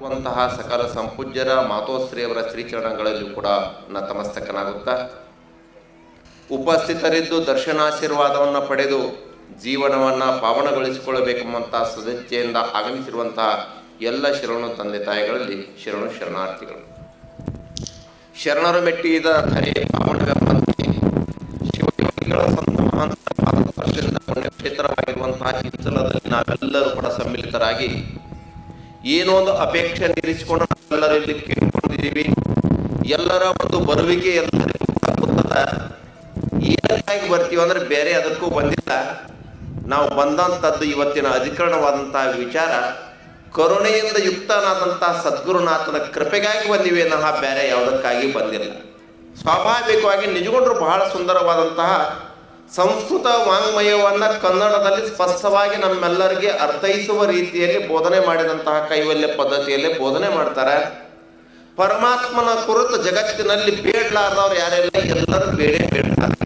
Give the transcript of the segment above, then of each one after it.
ಇರುವಂತಹ ಸಕಲ ಸಂಪೂಜ್ಯರ ಮಾತೋಶ್ರೀಯವರ ಶ್ರೀಚರಣಗಳಲ್ಲಿಯೂ ಕೂಡ ನತಮಸ್ತಕನಾಗುತ್ತಾ. ಉಪಸ್ಥಿತರಿದ್ದು ದರ್ಶನಾಶೀರ್ವಾದವನ್ನು ಪಡೆದು ಜೀವನವನ್ನ ಪಾವನಗೊಳಿಸಿಕೊಳ್ಳಬೇಕೆಂಬಂತಹ ಸದಸ್ಯೆಯಿಂದ ಆಗಮಿಸಿರುವಂತಹ ಎಲ್ಲ ಶರಣು ತಂದೆ ತಾಯಿಗಳಲ್ಲಿ ಶರಣು ಶರಣಾರ್ಥಿಗಳು. ಶರಣರು ಮೆಟ್ಟಿದ ಧರೆ ಪಾವನವೆಂಬಂತೆ ಶಿವಯೋಗಿಗಳ ಸಂತ ನಾವೆಲ್ಲರೂ ಕೂಡ ಸಮ್ಮಿಲಿತರಾಗಿ ಏನೋ ಒಂದು ಅಪೇಕ್ಷೆ ನಿರೀಕ್ಷಿಕೊಂಡು ನಾವೆಲ್ಲರೂ ಇಲ್ಲಿ ಕೇಳ್ಕೊಂಡಿದ್ದೀವಿ. ಎಲ್ಲರ ಒಂದು ಬರುವಿಕೆ ಎಲ್ಲರಿಗೂ ಏನಕ್ಕಾಗಿ ಬರ್ತೀವಿ ಅಂದ್ರೆ ಬೇರೆ ಅದಕ್ಕೂ ಬಂದಿಲ್ಲ. ನಾವು ಬಂದಂಥದ್ದು ಇವತ್ತಿನ ಅಧಿಕರಣವಾದಂತಹ ವಿಚಾರ. ಕರುಣೆಯಿಂದ ಯುಕ್ತನಾದಂತಹ ಸದ್ಗುರುನಾಥನ ಕೃಪೆಗಾಗಿ ಬಂದಿವೆ ನಹ ಬೇರೆ ಯಾವುದಕ್ಕಾಗಿ ಬಂದಿಲ್ಲ. ಸ್ವಾಭಾವಿಕವಾಗಿ ನಿಜಗೊಂಡ್ರು ಬಹಳ ಸುಂದರವಾದಂತಹ ಸಂಸ್ಕೃತ ವಾಂಗ್ಮಯವನ್ನ ಕನ್ನಡದಲ್ಲಿ ಸ್ಪಷ್ಟವಾಗಿ ನಮ್ಮೆಲ್ಲರಿಗೆ ಅರ್ಥೈಸುವ ರೀತಿಯಲ್ಲಿ ಬೋಧನೆ ಮಾಡಿದಂತಹ ಕೈವಲ್ಯ ಪದ್ಧತಿಯಲ್ಲಿ ಬೋಧನೆ ಮಾಡ್ತಾರೆ. ಪರಮಾತ್ಮನ ಕುರಿತು ಜಗತ್ತಿನಲ್ಲಿ ಬೇಡಲಾರ್ದವ್ರು ಯಾರೆಲ್ಲ ಎಲ್ಲರೂ ಬೇಡೇ ಬೇಡ್ತಾರೆ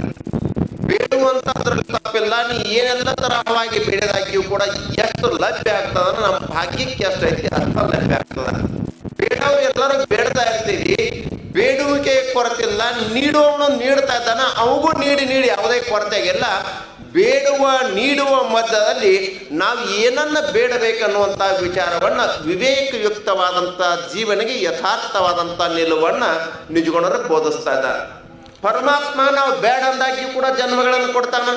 ಬೇಡುವಂತ ತಪ್ಪಿಲ್ಲ. ನೀ ಏನೆಲ್ಲ ತರಹವಾಗಿ ಬೇಡದಾಗಿಯೂ ಕೂಡ ಎಷ್ಟು ಲಭ್ಯ ಆಗ್ತದ ನಮ್ಮ ಭಾಗ್ಯಕ್ಕೆ ಎಷ್ಟು ಐತಿ ಅಷ್ಟು ಲಭ್ಯ ಆಗ್ತದ. ಬೇಡವ್ರು ಎಲ್ಲರೂ ಬೇಡ್ತಾ ಇರ್ತೀವಿ ಬೇಡುವಿಕೆ ಇಲ್ಲ ನೀಡುವವನು ನೀಡ್ತಾ ಇದ್ದಾನ, ಅವಗೂ ನೀಡಿ ನೀಡಿ ಯಾವುದೇ ಕೊರತೆ ಆಗಿಲ್ಲ. ಬೇಡುವ, ನೀಡುವ ಮಧ್ಯದಲ್ಲಿ ನಾವು ಏನನ್ನ ಬೇಡಬೇಕನ್ನುವಂತ ವಿಚಾರವನ್ನ, ವಿವೇಕಯುಕ್ತವಾದಂತ ಜೀವನಿಗೆ ಯಥಾರ್ಥವಾದಂತ ನಿಲುವನ್ನ ನಿಜಗುಣರು ಬೋಧಿಸ್ತಾ ಇದ್ದಾರೆ. ಪರಮಾತ್ಮ ನಾವು ಬೇಡ ಅಂದಾಗಿ ಕೂಡ ಜನ್ಮಗಳನ್ನು ಕೊಡ್ತಾನ.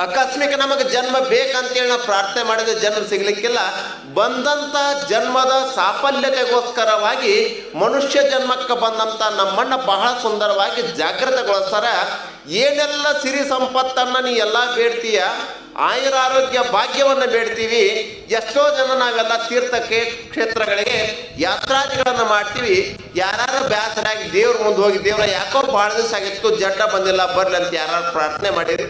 ಆಕಸ್ಮಿಕ ನಮಗೆ ಜನ್ಮ ಬೇಕಂತೇಳಿ ನಾವು ಪ್ರಾರ್ಥನೆ ಮಾಡಿದ್ರೆ ಜನ್ಮ ಸಿಗ್ಲಿಕ್ಕಿಲ್ಲ. ಬಂದಂತ ಜನ್ಮದ ಸಾಫಲ್ಯತೆಗೋಸ್ಕರವಾಗಿ ಮನುಷ್ಯ ಜನ್ಮಕ್ಕೆ ಬಂದಂತ ನಮ್ಮನ್ನ ಬಹಳ ಸುಂದರವಾಗಿ ಜಾಗೃತಗೊಳಿಸ್ತಾರ ಏನೆಲ್ಲ ಸಿರಿ ಸಂಪತ್ತನ್ನ ನೀ ಎಲ್ಲ ಬೇಡ್ತೀಯ? ಆಯುರಾರೋಗ್ಯ ಭಾಗ್ಯವನ್ನ ಬೇಡ್ತೀವಿ. ಎಷ್ಟೋ ಜನ ನಾವೆಲ್ಲ ತೀರ್ಥಕ್ಕೆ ಕ್ಷೇತ್ರಗಳಿಗೆ ಯಾತ್ರಾದಿಗಳನ್ನು ಮಾಡ್ತೀವಿ. ಯಾರು ಬ್ಯಾಸರಾಗಿ ದೇವ್ರ ಮುಂದೆ ಹೋಗಿ ದೇವ್ರ ಯಾಕೋ ಭಾಳ ದಿವಸ ಆಗಿತ್ತು, ಜಡ್ಡ ಬಂದಿಲ್ಲ, ಬರಲಿ ಅಂತ ಯಾರು ಪ್ರಾರ್ಥನೆ ಮಾಡಿರಿ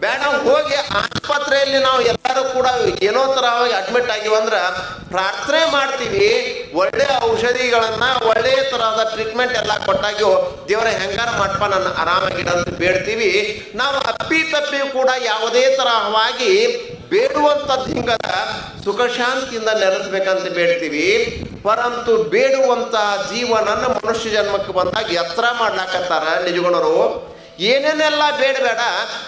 ಬೇಡ, ಹೋಗಿ ಆಸ್ಪತ್ರೆಯಲ್ಲಿ ನಾವು ಎಲ್ಲರೂ ಕೂಡ ಏನೋ ತರವಾಗಿ ಅಡ್ಮಿಟ್ ಆಗಿವಂದ್ರ ಪ್ರಾರ್ಥನೆ ಮಾಡ್ತೀವಿ, ಒಳ್ಳೆ ಔಷಧಿಗಳನ್ನ, ಒಳ್ಳೆ ತರಹದ ಟ್ರೀಟ್ಮೆಂಟ್ ಎಲ್ಲ ಕೊಟ್ಟಾಗ್ಯು ದೇವರ ಹೆಂಗಾರ ಮಾಡಪ್ಪ ನನ್ನ ಆರಾಮಾಗಿಡಂತ ಬೇಡ್ತೀವಿ. ನಾವು ಅಪ್ಪಿ ತಪ್ಪಿ ಕೂಡ ಯಾವುದೇ ತರಹವಾಗಿ ಬೇಡುವಂಥದ್ದು ಹಿಂಗದ ಸುಖ ಶಾಂತಿಯಿಂದ ನೆಲೆಸ್ಬೇಕಂತ ಬೇಡ್ತೀವಿ. ಪರಂತು ಬೇಡುವಂತಹ ಜೀವನನ್ನ ಮನುಷ್ಯ ಜನ್ಮಕ್ಕೆ ಬಂದಾಗ ಎತ್ತರ ಮಾಡ್ಲಾಕತ್ತಾರ ನಿಜಗುಣರು ಏನೇನೆಲ್ಲ ಬೇಡಬೇಡ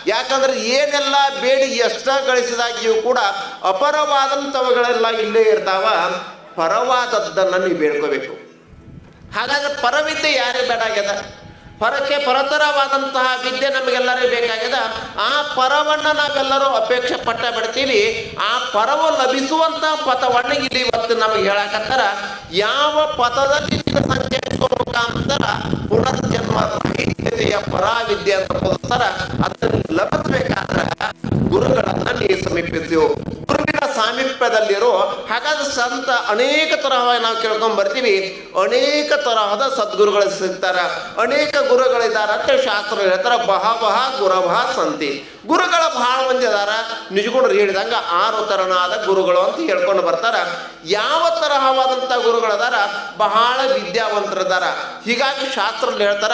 ಯಾಕಂದ್ರೆ ಏನೆಲ್ಲ ಬೇಡಿ ಎಷ್ಟ ಗಳಿಸಿದಾಗಿಯೂ ಕೂಡ ಅಪರವಾದಂಥವುಗಳೆಲ್ಲ ಇಲ್ಲೇ ಇರ್ತಾವ, ಪರವಾದದ್ದನ್ನ ನೀವು ಬೇಡ್ಕೋಬೇಕು. ಹಾಗಾದ್ರೆ ಪರವಿದ್ಯೆ ಯಾರೇ ಬೇಡ ಆಗ್ಯದ ಪರಕ್ಕೆ ಪರತರವಾದಂತಹ ವಿದ್ಯೆ ನಮಗೆಲ್ಲರೂ ಬೇಕಾಗ್ಯದ? ಆ ಪರವನ್ನ ನಾವೆಲ್ಲರೂ ಅಪೇಕ್ಷೆ ಪಟ್ಟ ಬಿಡ್ತೀವಿ. ಆ ಪರವು ಲಭಿಸುವಂತಹ ಪಥವನ್ನ ಇಲ್ಲಿ ಇವತ್ತು ನಮಗೆ ಹೇಳಕತ್ತಾರ. ಯಾವ ಪಥದಲ್ಲಿ ಸಂಚರಿಸುವ ಮುಖಾಂತರ ರಹಿತತೆಯ ಪರಾವಿದ್ಯೆ ಅಂತ ಬೋಧಿಸ್ತಾರ ಅದನ್ನು ಲಭಿಸಬೇಕಾದ್ರೆ ಗುರುಗಳನ್ನ ನೀವು ಸಮೀಪಿಸು. ಗುರುವಿನ ಸಾಮೀಪ್ಯದಲ್ಲಿರೋ ಹಾಗಾದ್ರೆ ಸಂತ ಅನೇಕ ತರಹ ನಾವು ಕೇಳ್ಕೊಂಡ್ ಬರ್ತೀವಿ. ಅನೇಕ ತರಹದ ಸದ್ಗುರುಗಳು ಸಿಗ್ತಾರೆ. ಅನೇಕ ಗುರುಗಳಿದ್ದಾರೆ. ಅಂತ ಶಾಸ್ತ್ರ ಹೇಳ್ತಾರ, ಬಹ ಗುರಬಹ ಸಂತಿ. ಗುರುಗಳ ಬಹಳ ಮಂದಿ ಅದಾರ. ನಿಜಗುಣರು ಹೇಳಿದಂಗ ಆರು ತರನಾದ ಗುರುಗಳು ಅಂತ ಹೇಳ್ಕೊಂಡು ಬರ್ತಾರ. ಯಾವ ತರಹವಾದಂತ ಗುರುಗಳದಾರ ಬಹಳ ವಿದ್ಯಾವಂತರದಾರ ಹೀಗಾಗಿ ಶಾಸ್ತ್ರ ಹೇಳ್ತಾರ,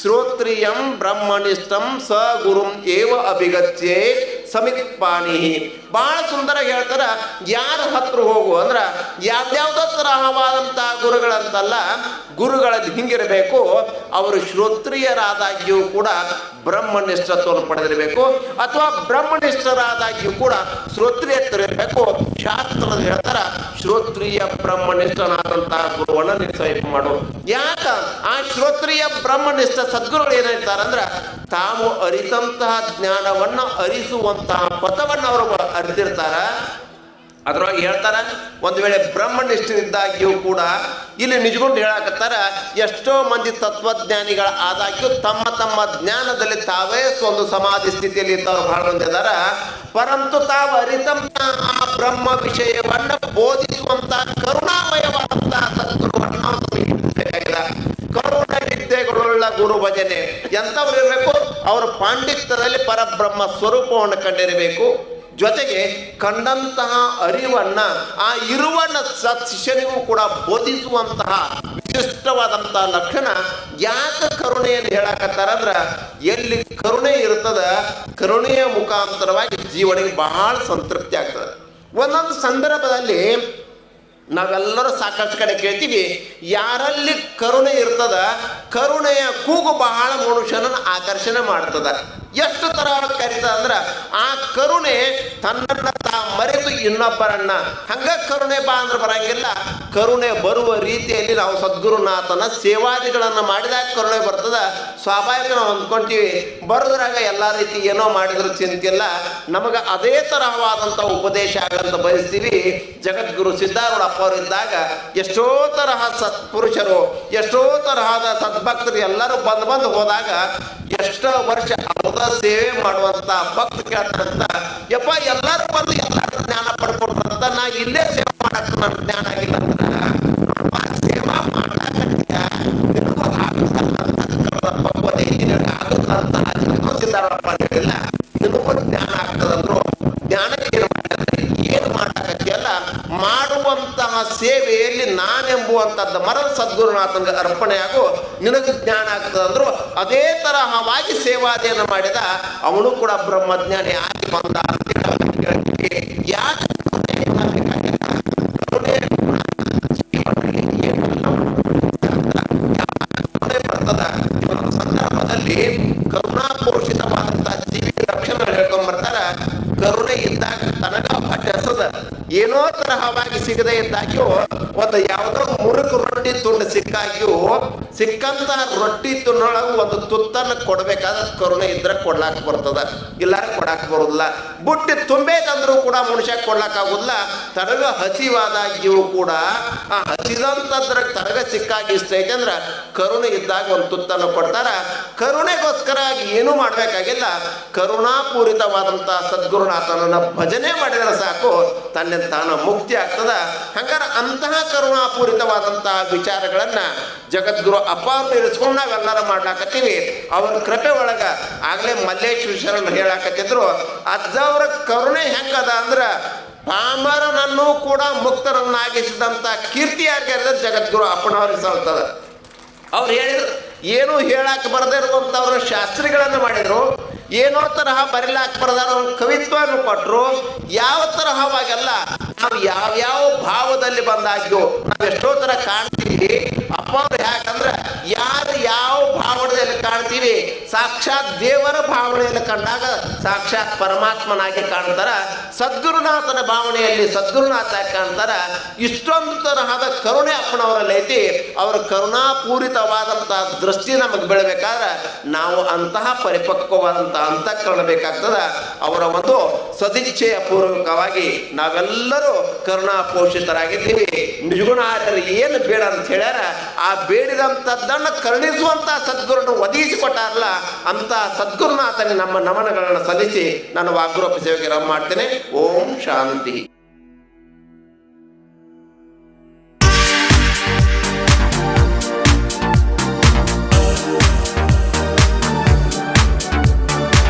ಶ್ರೋತ್ರಿಯಂ ಬ್ರಹ್ಮನಿಷ್ಠಂ ಸ ಗುರುಂ ಏವ ಅಭಿಗತ್ಯೆ ಸಮಿತ್ಪಾಣಿ ಬಹಳ ಸುಂದರ ಹೇಳ್ತಾರ, ಯಾರ ಹತ್ರ ಹೋಗು? ಅಂದ್ರ ಯಾವ್ದಾವ್ದೋ ತರಹವಾದಂತಹ ಗುರುಗಳಂತಲ್ಲ, ಗುರುಗಳಲ್ಲಿ ಹಿಂಗಿರಬೇಕು, ಅವರು ಶ್ರೋತ್ರಿಯರಾದಾಗ್ಯೂ ಕೂಡ ಬ್ರಹ್ಮನಿಷ್ಠತ್ವವನ್ನು ಪಡೆದಿರಬೇಕು, ಅಥವಾ ಬ್ರಹ್ಮನಿಷ್ಠರಾದಾಗ್ಯೂ ಕೂಡ ಶ್ರೋತ್ರಿಯತ್ತಿರಬೇಕು ಶಾಸ್ತ್ರದ ಹೇಳ್ತಾರ, ಶ್ರೋತ್ರಿಯ ಬ್ರಹ್ಮನಿಷ್ಠನಾದಂತಹ ಗುರುವನ್ನ ನೀನು ಮಾಡು. ಯಾಕ? ಆ ಶ್ರೋತ್ರಿಯ ಬ್ರಹ್ಮನಿಷ್ಠ ಸದ್ಗುರುಗಳು ಏನ್ ಹೇಳ್ತಾರಂದ್ರ, ತಾವು ಅರಿತಂತಹ ಜ್ಞಾನವನ್ನ ಅರಿಸುವಂತಹ ಪಥವನ್ನ ಅವರು ಅರಿತಿರ್ತಾರ ಅದ್ರೊಳಗೆ ಹೇಳ್ತಾರ, ಒಂದು ವೇಳೆ ಬ್ರಹ್ಮನಿಷ್ಠರಿದ್ದಾಗ್ಯೂ ಕೂಡ ಇಲ್ಲಿ ನಿಜಗೊಂಡು ಹೇಳಾಕತ್ತಾರ, ಎಷ್ಟೋ ಮಂದಿ ತತ್ವಜ್ಞಾನಿಗಳ ಆದಾಗ್ಯೂ ತಮ್ಮ ತಮ್ಮ ಜ್ಞಾನದಲ್ಲಿ ತಾವೇ ಒಂದು ಸಮಾಧಿ ಸ್ಥಿತಿಯಲ್ಲಿ ಬಹಳ ಬಂದಿದ್ದಾರ ಪರಂತು ತಾವು ಅರಿತಮ್ಮ ಆ ಬ್ರಹ್ಮ ವಿಷಯವನ್ನು ಬೋಧಿಸುವಂತ ಕರುಣಾಮಯವಾದಂತಹ ಸದ್ಗುರುವನ್ನ ಕರುಣ ಗುರು ಭಜನೆ ಎಂಥವ್ರು ಇರಬೇಕು, ಅವರು ಪಾಂಡಿತ್ಯದಲ್ಲಿ ಪರಬ್ರಹ್ಮ ಸ್ವರೂಪವನ್ನು ಕಂಡಿರಬೇಕು. ಜೊತೆಗೆ ಕಂಡಂತಹ ಅರಿವನ್ನ ಆ ಇರುವನ್ನ ಸತ್ ಕೂಡ ಬೋಧಿಸುವಂತಹ ವಿಶಿಷ್ಟವಾದಂತಹ ಲಕ್ಷಣ ಯಾಕೆ ಅಂತ ಹೇಳಕತ್ತಾರಂದ್ರ ಎಲ್ಲಿ ಕರುಣೆ ಇರ್ತದ, ಕರುಣೆಯ ಮುಖಾಂತರವಾಗಿ ಜೀವನಿಗೆ ಬಹಳ ಸಂತೃಪ್ತಿ ಆಗ್ತದೆ. ಒಂದೊಂದು ಸಂದರ್ಭದಲ್ಲಿ ನಾವೆಲ್ಲರೂ ಸಾಕಷ್ಟು ಕಡೆ ಕೇಳ್ತೀವಿ, ಯಾರಲ್ಲಿ ಕರುಣೆ ಇರ್ತದ, ಕರುಣೆಯ ಕೂಗು ಬಹಳ ಮನುಷ್ಯನನ್ನು ಆಕರ್ಷಣೆ ಮಾಡ್ತದ. ಎಷ್ಟು ತರ ಕರೀತ ಅಂದ್ರೆ, ಆ ಕರುಣೆ ತನ್ನನ್ನ ತಾ ಮರೆತು ಇನ್ನೊಬ್ಬರನ್ನ. ಹಂಗ ಕರುಣೆ ಬಾ ಅಂದ್ರೆ ಬರಂಗಿಲ್ಲ. ಕರುಣೆ ಬರುವ ರೀತಿಯಲ್ಲಿ ನಾವು ಸದ್ಗುರುನಾಥನ ಸೇವಾದಿಗಳನ್ನ ಮಾಡಿದಾಗ ಕರುಣೆ ಬರ್ತದ. ಸ್ವಾಭಾವಿಕ ನಾವು ಅಂದ್ಕೊಂತೀವಿ ಬರೋದ್ರಾಗ ಎಲ್ಲಾ ರೀತಿ ಏನೋ ಮಾಡಿದ್ರು ಚಿಂತಿಲ್ಲ. ನಮಗೆ ಅದೇ ತರಹವಾದಂಥ ಉಪದೇಶ ಆಗಂತ ಬಯಸ್ತೀವಿ. ಜಗದ್ಗುರು ಸಿದ್ಧಾರೂಢಪ್ಪ ಅವರು ಇದ್ದಾಗ ಎಷ್ಟೋ ತರಹ ಸತ್ಪುರುಷರು, ಎಷ್ಟೋ ತರಹದ ಸದ್ಭಕ್ತರು ಎಲ್ಲರೂ ಬಂದು ಬಂದು ಹೋದಾಗ ಎಷ್ಟೋ ವರ್ಷ ಅಮೃತ ಸೇವೆ ಮಾಡುವಂತ, ಭಕ್ತ ಕೇಳ್ತಾರಂತ ಯಪ್ಪ ಎಲ್ಲರೂ ಬಂದು ಎಲ್ಲರೂ ಜ್ಞಾನ ಪಡ್ಕೊಡ್ತಾರಂತ ನಾ ಇಲ್ಲೇ ಸೇವೆ ಮಾಡಕ್ ನನ್ ಜ್ಞಾನ ಆಗಿಲ್ಲ ಸೇವಾ ಗೀತೆಯಲ್ಲಿ ಆಗುತ್ತಂತ ಹೇಳಿಲ್ಲ ನಿನಗೂ ಜ್ಞಾನ ಆಗ್ತದಂದ್ರು ಜ್ಞಾನಕ್ಕೆ ಏನು ಮಾಡಿದ್ರೆ ಏನು ಮಾಡಾಕತ್ತಿಯಲ್ಲ ಮಾಡುವಂತಹ ಸೇವೆಯಲ್ಲಿ ನಾನೆಂಬುವಂಥದ್ದು, ಮರದ ಸದ್ಗುರುನಾಥನಿಗೆ ಅರ್ಪಣೆ ಆಗು ನಿನಗೆ ಜ್ಞಾನ ಆಗ್ತದಂದ್ರು ಅದೇ ತರಹವಾಗಿ ಸೇವಾದಿಯನ್ನು ಮಾಡಿದ, ಅವನು ಕೂಡ ಬ್ರಹ್ಮಜ್ಞಾನಿ ಆಗಿ ಬಂದ ಅಂತ. ಯಾಕೆ ಕರುಣೆ ಬೇಕಾಗಿಲ್ಲ? ಕರುಣೆ ಜೀವನದಲ್ಲಿ ಏನಿಲ್ಲ. ಕರುಣೆ ಬರ್ತದ ಕೆಲವೊಂದು ಸಂದರ್ಭದಲ್ಲಿ ಕರುಣಾಪೋಷಿತವಾದಂತಹ ಜೀವಿ ಲಕ್ಷಣ ಹೇಳ್ಕೊಂಡ್ ಬರ್ತಾರ ಕರುಣೆ ಇದ್ದಾಗ ತನಗ ಪಟ್ಟಸದ ಏನೋ ತರಹವಾಗಿ ಸಿಗದೆ ಇದ್ದಾಗ್ಯೂ, ಒಂದು ಯಾವುದೋ ಮುರುಕು ರೊಟ್ಟಿ ತುಂಡು ಸಿಕ್ಕಾಗ್ಯೂ, ಸಿಕ್ಕಂತ ರೊಟ್ಟಿ ತುಂಡೊಳಗ ಒಂದು ತುತ್ತನ್ನ ಕೊಡ್ಬೇಕಾದ ಕರುಣೆ ಇದ್ರ ಕೊಡ್ಲಾಕ್ ಬರ್ತದ. ಇಲ್ಲಾರ ಕೊಡಾಕ್ ಬರುದಿಲ್ಲ. ಬುಟ್ಟಿ ತುಂಬೇಕಂದ್ರೂ ಕೂಡ ಮನುಷ್ಯ ಕೊಡ್ಲಾಕ್ ಆಗುದಿಲ್ಲ ತನಗ ಹಸಿವಾದಾಗ್ಯೂ ಕೂಡ, ಆ ಹಸಿದಂತದ್ರ ತನಗ ಸಿಕ್ಕಾಗಿ ಇಷ್ಟ ಅಂದ್ರ ಕರುಣೆ ಇದ್ದಾಗ ಒಂದು ತುತ್ತನ್ನು ಕೊಡ್ತಾರ. ಕರುಣೆಗೋಸ್ಕರ ಏನು ಮಾಡ್ಬೇಕಾಗಿಲ್ಲ. ಕರುಣಾಪೂರಿತವಾದಂತಹ ಸದ್ಗುರುನಾಥನನ್ನ ಭಜನೆ ಮಾಡಿದರೆ ಸಾಕು ತನ್ನ ತಾನ ಮುಕ್ತಿ ಆಗ್ತದ. ಹಂಗಾರೆ ಅಂತಹ ಕರುಣಾಪೂರಿತವಾದಂತಹ ವಿಚಾರಗಳನ್ನ ಜಗದ್ಗುರು ಅಪಾರ ಇರಿಸ್ಕೊಂಡು ನಾವೆಲ್ಲರ ಮಾಡ್ಲಾಕತ್ತೀವಿ. ಅವ್ರ ಕೃಪೆ ಒಳಗ ಆಗ್ಲೇ ಮಲ್ಲೇಶ್ವರ ಶರಣ ಹೇಳಾಕತ್ತಿದ್ರು ಅಜ್ಜವ್ರ ಕರುಣೆ ಹೆಂಗದ ಅಂದ್ರ ಪಾಮರನನ್ನು ಕೂಡ ಮುಕ್ತರನ್ನಾಗಿಸಿದಂತ ಕೀರ್ತಿ ಯಾರಿಗೆ ಜಗದ್ಗುರು ಅಪ್ಪನವ್ರಿಗೆ ಸಲ್ತದ. ಅವ್ರು ಹೇಳಿದ್ರು, ಏನು ಹೇಳಕ್ ಬರದೇ ಇರುವಂಥವ್ರು ಶಾಸ್ತ್ರಿಗಳನ್ನು ಮಾಡಿದ್ರು ಏನೋ ತರಹ ಬರಿಲಾಕ್ ಬರದಾರ ಕವಿತ್ವವನ್ನು ಕೊಟ್ರು. ಯಾವ ತರಹವಾಗೆಲ್ಲ ನಾವು ಯಾವ್ಯಾವ ಭಾವದಲ್ಲಿ ಬಂದಾಗ್ಯೋ ನಾವು ಎಷ್ಟೋ ತರ ಕಾಣ್ತೀವಿ. ಅಪ್ಪ ಅವ್ರು ಕಾಣ್ತೀವಿ. ಸಾಕ್ಷಾತ್ ದೇವರ ಭಾವನೆಯನ್ನು ಕಂಡಾಗ ಸಾಕ್ಷಾತ್ ಪರಮಾತ್ಮನಾಗಿ ಕಾಣ್ತಾರ. ಸದ್ಗುರುನಾಥನ ಭಾವನೆಯಲ್ಲಿ ಸದ್ಗುರುನಾಥ ಕಾಣ್ತಾರ? ಇಷ್ಟೊಂದು ತರಹದ ಕರುಣೆ ಅಪ್ಪನವರಲ್ಲಿ ಐತಿ. ಅವರ ಕರುಣಾಪೂರಿತವಾದಂತಹ ದೃಷ್ಟಿ ನಮಗೆ ಬೆಳಬೇಕಾದ್ರೆ ನಾವು ಅಂತಹ ಪರಿಪಕ್ವವಾದಂತಹ ಅಂತ ಬೇಕಾಗ್ತದ ಅವರ ಒಂದು ಸದಿಚ್ಛೆಯ ಪೂರ್ವಕವಾಗಿ ನಾವೆಲ್ಲರೂ ಕರುಣಾಪೋಷಿತರಾಗಿದ್ದೀವಿ. ನಿಜಗುಣ ಏನು ಬೇಡ ಅಂತ ಹೇಳ್ಯಾರ? ಆ ಬೇಡಿದಂಥದ್ದನ್ನು ಕರುಣಿಸುವಂತಹ ಸದ್ಗುರುನ ಒದಗಿಸಿಕೊಟ್ಟಾರಲ್ಲ ಅಂತ ಸದ್ಗುರುನಾಥನ ನಮ್ಮ ನಮನಗಳನ್ನು ಸಲ್ಲಿಸಿ ನಾನು ವಾಗ್ರೂಪ ಸೇವೆಗೆ ರಮ್ ಮಾಡ್ತೇನೆ. ಓಂ ಶಾಂತಿ.